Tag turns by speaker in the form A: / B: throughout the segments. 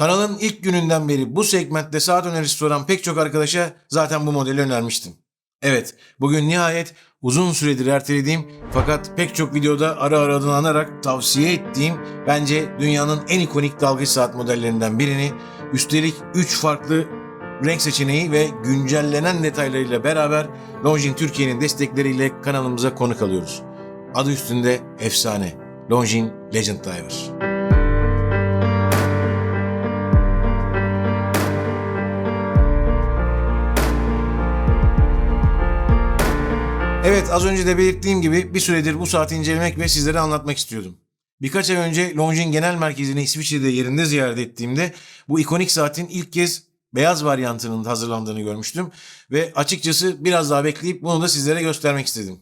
A: Kanalın ilk gününden beri bu segmentte saat önerisi soran pek çok arkadaşa zaten bu modeli önermiştim. Evet, bugün nihayet uzun süredir ertelediğim fakat pek çok videoda ara ara adını anarak tavsiye ettiğim bence dünyanın en ikonik dalgıç saat modellerinden birini üstelik 3 farklı renk seçeneği ve güncellenen detaylarıyla beraber Longines Türkiye'nin destekleriyle kanalımıza konuk alıyoruz. Adı üstünde efsane Longines Legend Diver. Evet az önce de belirttiğim gibi bir süredir bu saati incelemek ve sizlere anlatmak istiyordum. Birkaç ay önce Longines Genel Merkezi'ni İsviçre'de yerinde ziyaret ettiğimde bu ikonik saatin ilk kez beyaz varyantının hazırlandığını görmüştüm ve açıkçası biraz daha bekleyip bunu da sizlere göstermek istedim.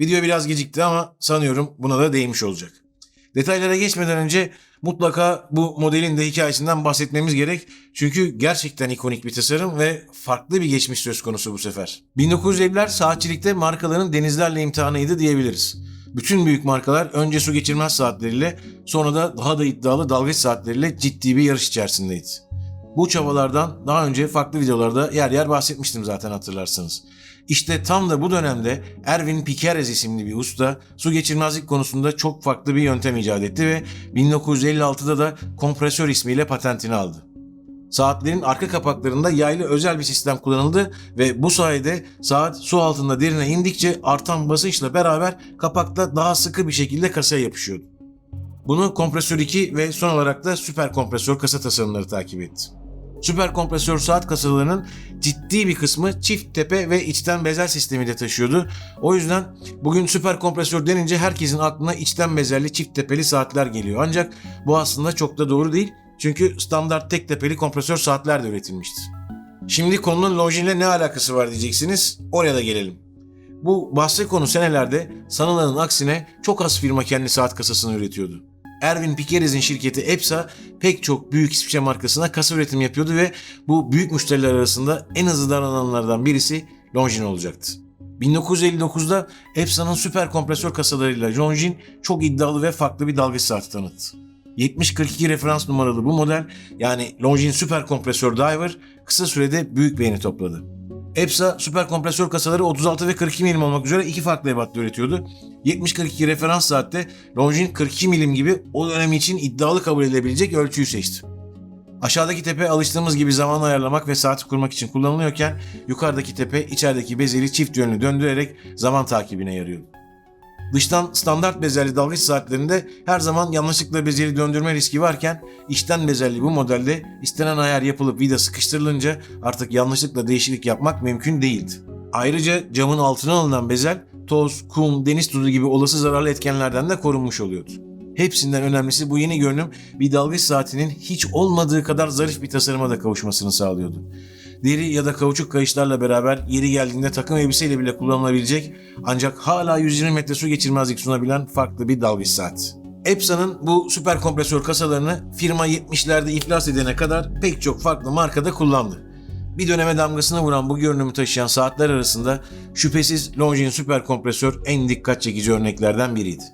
A: Video biraz gecikti ama sanıyorum buna da değmiş olacak. Detaylara geçmeden önce mutlaka bu modelin de hikayesinden bahsetmemiz gerek. Çünkü gerçekten ikonik bir tasarım ve farklı bir geçmiş söz konusu bu sefer. 1950'ler saatçilikte markaların denizlerle imtihanıydı diyebiliriz. Bütün büyük markalar önce su geçirmez saatleriyle sonra da daha da iddialı dalgıç saatleriyle ciddi bir yarış içerisindeydi. Bu çabalardan daha önce farklı videolarda yer yer bahsetmiştim zaten hatırlarsınız. İşte tam da bu dönemde Erwin Piqueres isimli bir usta su geçirmezlik konusunda çok farklı bir yöntem icat etti ve 1956'da da kompresör ismiyle patentini aldı. Saatlerin arka kapaklarında yaylı özel bir sistem kullanıldı ve bu sayede saat su altında derine indikçe artan basınçla beraber kapakta daha sıkı bir şekilde kasaya yapışıyordu. Bunu kompresör 2 ve son olarak da süper kompresör kasa tasarımları takip etti. Süper kompresör saat kasalarının ciddi bir kısmı çift tepe ve içten bezel sistemi de taşıyordu. O yüzden bugün süper kompresör denince herkesin aklına içten bezelli çift tepeli saatler geliyor. Ancak bu aslında çok da doğru değil. Çünkü standart tek tepeli kompresör saatler de üretilmiştir. Şimdi konunun Longines ile ne alakası var diyeceksiniz. Oraya da gelelim. Bu bahse konu senelerde sanılanın aksine çok az firma kendi saat kasasını üretiyordu. Erwin Piqueres'in şirketi EPSA pek çok büyük İsviçre markasına kasa üretim yapıyordu ve bu büyük müşteriler arasında en hızlı davrananlardan birisi Longines olacaktı. 1959'da EPSA'nın süper kompresör kasalarıyla Longines çok iddialı ve farklı bir dalgıç saati tanıttı. 7042 referans numaralı bu model yani Longines Süper Kompresör Diver kısa sürede büyük beğeni topladı. EPSA süper kompresör kasaları 36 ve 42 milim olmak üzere iki farklı ebatta üretiyordu. 70-42 referans saatte Longines 42 milim gibi o dönem için iddialı kabul edilebilecek ölçüyü seçti. Aşağıdaki tepe alıştığımız gibi zaman ayarlamak ve saati kurmak için kullanılıyorken yukarıdaki tepe içerideki bezeli çift yönlü döndürerek zaman takibine yarıyordu. Dıştan standart bezelli dalgıç saatlerinde her zaman yanlışlıkla bezeli döndürme riski varken içten bezelli bu modelde istenen ayar yapılıp vida sıkıştırılınca artık yanlışlıkla değişiklik yapmak mümkün değildi. Ayrıca camın altına alınan bezel toz, kum, deniz tuzu gibi olası zararlı etkenlerden de korunmuş oluyordu. Hepsinden önemlisi bu yeni görünüm bir dalgıç saatinin hiç olmadığı kadar zarif bir tasarıma da kavuşmasını sağlıyordu deri ya da kauçuk kayışlarla beraber yeri geldiğinde takım elbiseyle bile kullanılabilecek ancak hala 120 metre su geçirmezlik sunabilen farklı bir dalgıç saat. Epsa'nın bu süper kompresör kasalarını firma 70'lerde iflas edene kadar pek çok farklı markada kullandı. Bir döneme damgasını vuran bu görünümü taşıyan saatler arasında şüphesiz Longines süper kompresör en dikkat çekici örneklerden biriydi.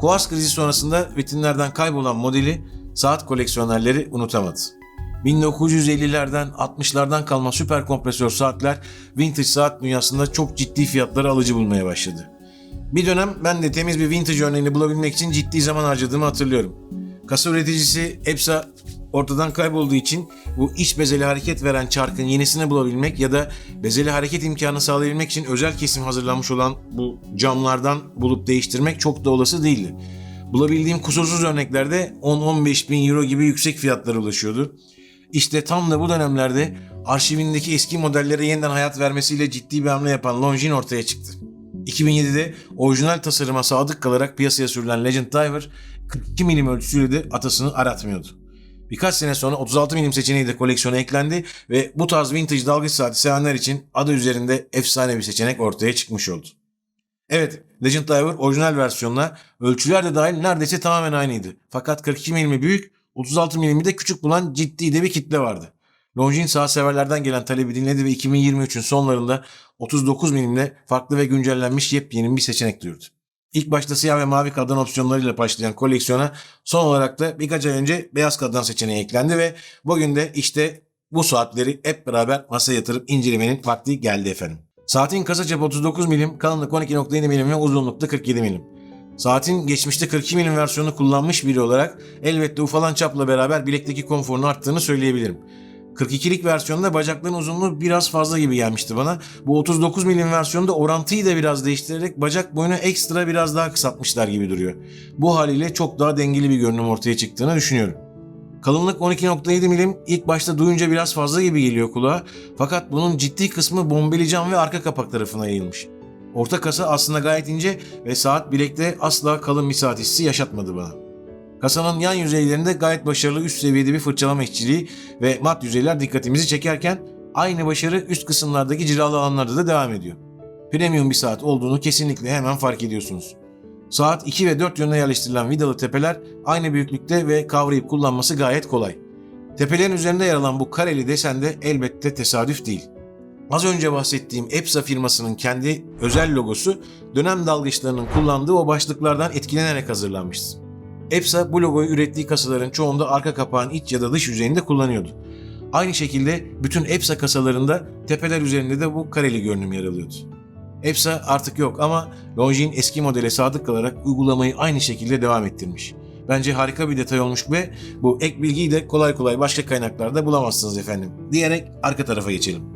A: Kuars krizi sonrasında vitrinlerden kaybolan modeli saat koleksiyonerleri unutamadı. 1950'lerden 60'lardan kalma süper kompresör saatler vintage saat dünyasında çok ciddi fiyatları alıcı bulmaya başladı. Bir dönem ben de temiz bir vintage örneğini bulabilmek için ciddi zaman harcadığımı hatırlıyorum. Kasa üreticisi EPSA ortadan kaybolduğu için bu iç bezeli hareket veren çarkın yenisini bulabilmek ya da bezeli hareket imkanı sağlayabilmek için özel kesim hazırlanmış olan bu camlardan bulup değiştirmek çok da olası değildi. Bulabildiğim kusursuz örneklerde 10-15 bin euro gibi yüksek fiyatlara ulaşıyordu. İşte tam da bu dönemlerde arşivindeki eski modellere yeniden hayat vermesiyle ciddi bir hamle yapan Longines ortaya çıktı. 2007'de orijinal tasarıma sadık kalarak piyasaya sürülen Legend Diver 42 milim ölçüsüyle de atasını aratmıyordu. Birkaç sene sonra 36 milim seçeneği de koleksiyona eklendi ve bu tarz vintage dalgıç saati sevenler için adı üzerinde efsane bir seçenek ortaya çıkmış oldu. Evet, Legend Diver orijinal versiyonla ölçüler de dahil neredeyse tamamen aynıydı. Fakat 42 milimi büyük, 36 milimi de küçük bulan ciddi de bir kitle vardı. Longines saat severlerden gelen talebi dinledi ve 2023'ün sonlarında 39 milimle farklı ve güncellenmiş yepyeni bir seçenek duyurdu. İlk başta siyah ve mavi kadran opsiyonlarıyla başlayan koleksiyona son olarak da birkaç ay önce beyaz kadran seçeneği eklendi ve bugün de işte bu saatleri hep beraber masaya yatırıp incelemenin vakti geldi efendim. Saatin kasa çapı 39 milim, kalınlık 12.7 milim ve uzunlukta 47 milim. Saatin geçmişte 42 milim versiyonu kullanmış biri olarak elbette ufalan çapla beraber bilekteki konforun arttığını söyleyebilirim. 42'lik versiyonda bacakların uzunluğu biraz fazla gibi gelmişti bana. Bu 39 milim versiyonda orantıyı da biraz değiştirerek bacak boyunu ekstra biraz daha kısaltmışlar gibi duruyor. Bu haliyle çok daha dengeli bir görünüm ortaya çıktığını düşünüyorum. Kalınlık 12.7 milim ilk başta duyunca biraz fazla gibi geliyor kulağa fakat bunun ciddi kısmı bombeli cam ve arka kapak tarafına yayılmış. Orta kasa aslında gayet ince ve saat bilekte asla kalın bir saat hissi yaşatmadı bana. Kasanın yan yüzeylerinde gayet başarılı üst seviyede bir fırçalama işçiliği ve mat yüzeyler dikkatimizi çekerken aynı başarı üst kısımlardaki cilalı alanlarda da devam ediyor. Premium bir saat olduğunu kesinlikle hemen fark ediyorsunuz. Saat 2 ve 4 yönüne yerleştirilen vidalı tepeler aynı büyüklükte ve kavrayıp kullanması gayet kolay. Tepelerin üzerinde yer alan bu kareli desen de elbette tesadüf değil. Az önce bahsettiğim EPSA firmasının kendi özel logosu dönem dalgıçlarının kullandığı o başlıklardan etkilenerek hazırlanmıştı. EPSA bu logoyu ürettiği kasaların çoğunda arka kapağın iç ya da dış yüzeyinde kullanıyordu. Aynı şekilde bütün EPSA kasalarında tepeler üzerinde de bu kareli görünüm yer alıyordu. EPSA artık yok ama Longines eski modele sadık kalarak uygulamayı aynı şekilde devam ettirmiş. Bence harika bir detay olmuş ve bu ek bilgiyi de kolay kolay başka kaynaklarda bulamazsınız efendim. Diyerek arka tarafa geçelim.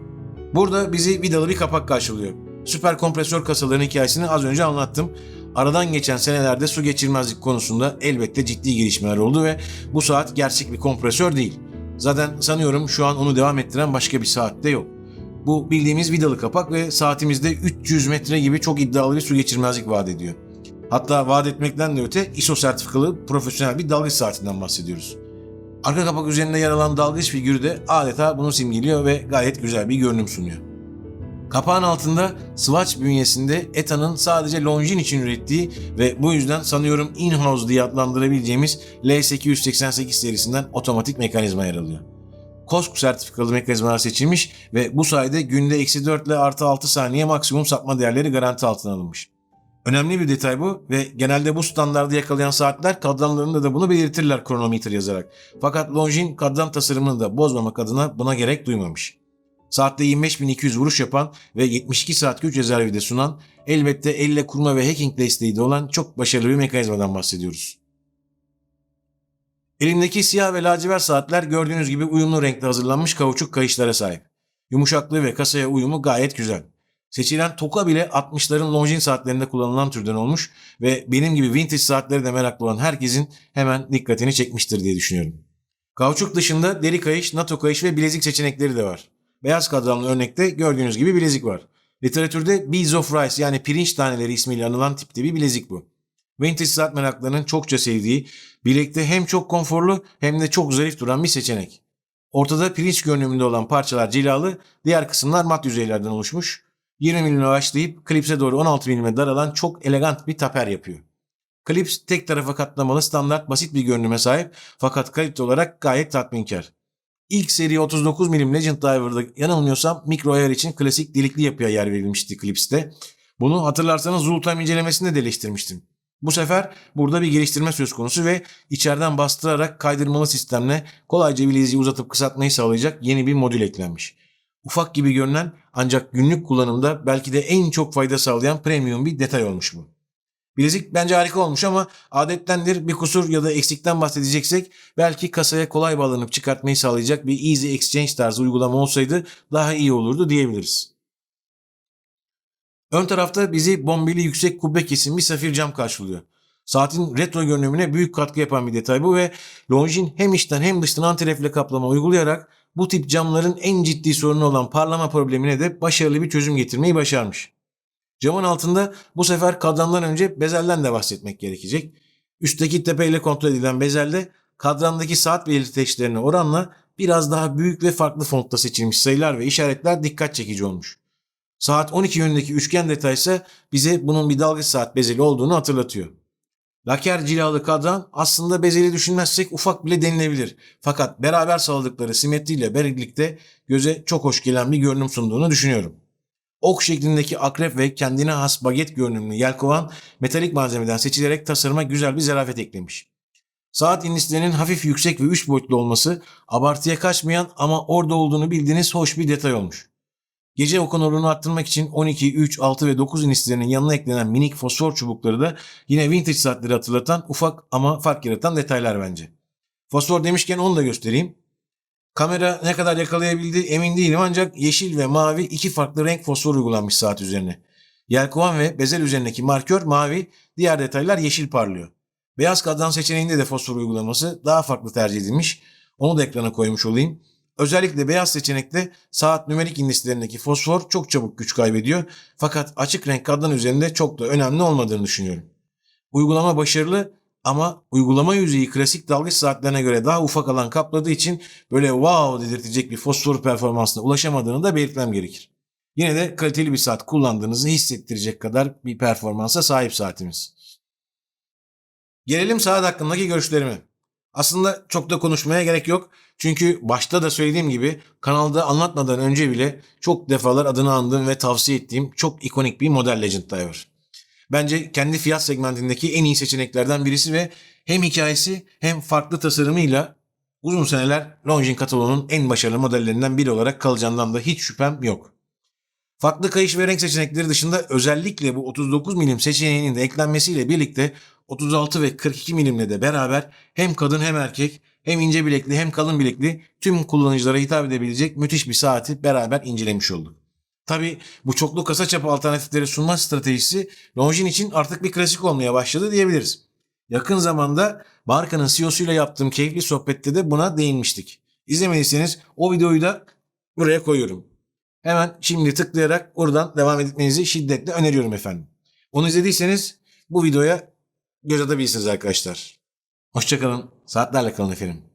A: Burada bizi vidalı bir kapak karşılıyor. Süper kompresör kasaların hikayesini az önce anlattım. Aradan geçen senelerde su geçirmezlik konusunda elbette ciddi gelişmeler oldu ve bu saat gerçek bir kompresör değil. Zaten sanıyorum şu an onu devam ettiren başka bir saat de yok. Bu bildiğimiz vidalı kapak ve saatimizde 300 metre gibi çok iddialı bir su geçirmezlik vaat ediyor. Hatta vaat etmekten de öte ISO sertifikalı profesyonel bir dalgıç saatinden bahsediyoruz. Arka kapak üzerinde yer alan dalgıç figürü de adeta bunu simgeliyor ve gayet güzel bir görünüm sunuyor. Kapağın altında Swatch bünyesinde ETA'nın sadece Longines için ürettiği ve bu yüzden sanıyorum in-house diye adlandırabileceğimiz L888 serisinden otomatik mekanizma yer alıyor. KOSK sertifikalı mekanizmalar seçilmiş ve bu sayede günde eksi 4 ile artı 6 saniye maksimum sapma değerleri garanti altına alınmış. Önemli bir detay bu ve genelde bu standardı yakalayan saatler kadranlarında da bunu belirtirler kronometre yazarak. Fakat Longines kadran tasarımını da bozmamak adına buna gerek duymamış. Saatte 25.200 vuruş yapan ve 72 saat güç rezervi de sunan, elbette elle kurma ve hacking desteği de olan çok başarılı bir mekanizmadan bahsediyoruz. Elimdeki siyah ve lacivert saatler gördüğünüz gibi uyumlu renkte hazırlanmış kauçuk kayışlara sahip. Yumuşaklığı ve kasaya uyumu gayet güzel. Seçilen toka bile 60'ların Longines saatlerinde kullanılan türden olmuş ve benim gibi vintage saatleri de meraklı olan herkesin hemen dikkatini çekmiştir diye düşünüyorum. Kauçuk dışında deri kayış, NATO kayış ve bilezik seçenekleri de var. Beyaz kadranlı örnekte gördüğünüz gibi bilezik var. Literatürde Beads of Rice yani pirinç taneleri ismiyle anılan tipte bir bilezik bu. Vintage saat meraklarının çokça sevdiği, bilekte hem çok konforlu hem de çok zarif duran bir seçenek. Ortada pirinç görünümünde olan parçalar cilalı, diğer kısımlar mat yüzeylerden oluşmuş. 20 mm başlayıp klipse doğru 16 mm daralan çok elegant bir taper yapıyor. Klips tek tarafa katlamalı standart basit bir görünüme sahip fakat kalite olarak gayet tatminkar. İlk seri 39 mm Legend Diver'da yanılmıyorsam mikro ayar için klasik delikli yapıya yer verilmişti klipste. Bunu hatırlarsanız Zultime incelemesinde de eleştirmiştim. Bu sefer burada bir geliştirme söz konusu ve içeriden bastırarak kaydırmalı sistemle kolayca bileziği uzatıp kısaltmayı sağlayacak yeni bir modül eklenmiş. Ufak gibi görünen ancak günlük kullanımda belki de en çok fayda sağlayan premium bir detay olmuş bu. Bilezik bence harika olmuş ama adettendir bir kusur ya da eksikten bahsedeceksek belki kasaya kolay bağlanıp çıkartmayı sağlayacak bir Easy Exchange tarzı uygulama olsaydı daha iyi olurdu diyebiliriz. Ön tarafta bizi bombeli yüksek kubbe kesim bir safir cam karşılıyor. Saatin retro görünümüne büyük katkı yapan bir detay bu ve Longines hem içten hem dıştan antirefle kaplama uygulayarak bu tip camların en ciddi sorunu olan parlama problemine de başarılı bir çözüm getirmeyi başarmış. Camın altında bu sefer kadrandan önce bezelden de bahsetmek gerekecek. Üstteki tepeyle kontrol edilen bezelde kadrandaki saat belirteçlerine oranla biraz daha büyük ve farklı fontta seçilmiş sayılar ve işaretler dikkat çekici olmuş. Saat 12 yönündeki üçgen detay ise bize bunun bir dalgıç saat bezeli olduğunu hatırlatıyor. Laker cilalı kadran aslında bezeli düşünmezsek ufak bile denilebilir. Fakat beraber sağladıkları simetriyle birlikte göze çok hoş gelen bir görünüm sunduğunu düşünüyorum. Ok şeklindeki akrep ve kendine has baget görünümlü yelkovan metalik malzemeden seçilerek tasarıma güzel bir zarafet eklemiş. Saat indislerinin hafif yüksek ve üç boyutlu olması abartıya kaçmayan ama orada olduğunu bildiğiniz hoş bir detay olmuş. Gece okunurluğunu arttırmak için 12, 3, 6 ve 9 indislerinin yanına eklenen minik fosfor çubukları da yine vintage saatleri hatırlatan ufak ama fark yaratan detaylar bence. Fosfor demişken onu da göstereyim. Kamera ne kadar yakalayabildi emin değilim ancak yeşil ve mavi iki farklı renk fosfor uygulanmış saat üzerine. Yelkovan ve bezel üzerindeki markör mavi, diğer detaylar yeşil parlıyor. Beyaz kadran seçeneğinde de fosfor uygulaması daha farklı tercih edilmiş. Onu da ekrana koymuş olayım. Özellikle beyaz seçenekte saat nümerik indislerindeki fosfor çok çabuk güç kaybediyor. Fakat açık renk kadran üzerinde çok da önemli olmadığını düşünüyorum. Uygulama başarılı ama uygulama yüzeyi klasik dalgıç saatlerine göre daha ufak alan kapladığı için böyle wow dedirtecek bir fosfor performansına ulaşamadığını da belirtmem gerekir. Yine de kaliteli bir saat kullandığınızı hissettirecek kadar bir performansa sahip saatimiz. Gelelim saat hakkındaki görüşlerime. Aslında çok da konuşmaya gerek yok. Çünkü başta da söylediğim gibi kanalda anlatmadan önce bile çok defalar adını andığım ve tavsiye ettiğim çok ikonik bir model Legend Diver. Bence kendi fiyat segmentindeki en iyi seçeneklerden birisi ve hem hikayesi hem farklı tasarımıyla uzun seneler Longines kataloğunun en başarılı modellerinden biri olarak kalacağından da hiç şüphem yok. Farklı kayış ve renk seçenekleri dışında özellikle bu 39 milim seçeneğinin de eklenmesiyle birlikte 36 ve 42 milimle de beraber hem kadın hem erkek hem ince bilekli hem kalın bilekli tüm kullanıcılara hitap edebilecek müthiş bir saati beraber incelemiş olduk. Tabi bu çoklu kasa çapı alternatifleri sunma stratejisi Longines için artık bir klasik olmaya başladı diyebiliriz. Yakın zamanda markanın CEO'suyla yaptığım keyifli sohbette de buna değinmiştik. İzlemediyseniz o videoyu da buraya koyuyorum. Hemen şimdi tıklayarak oradan devam etmenizi şiddetle öneriyorum efendim. Onu izlediyseniz bu videoya göz atabilirsiniz arkadaşlar. Hoşçakalın. Saatlerle kalın efendim.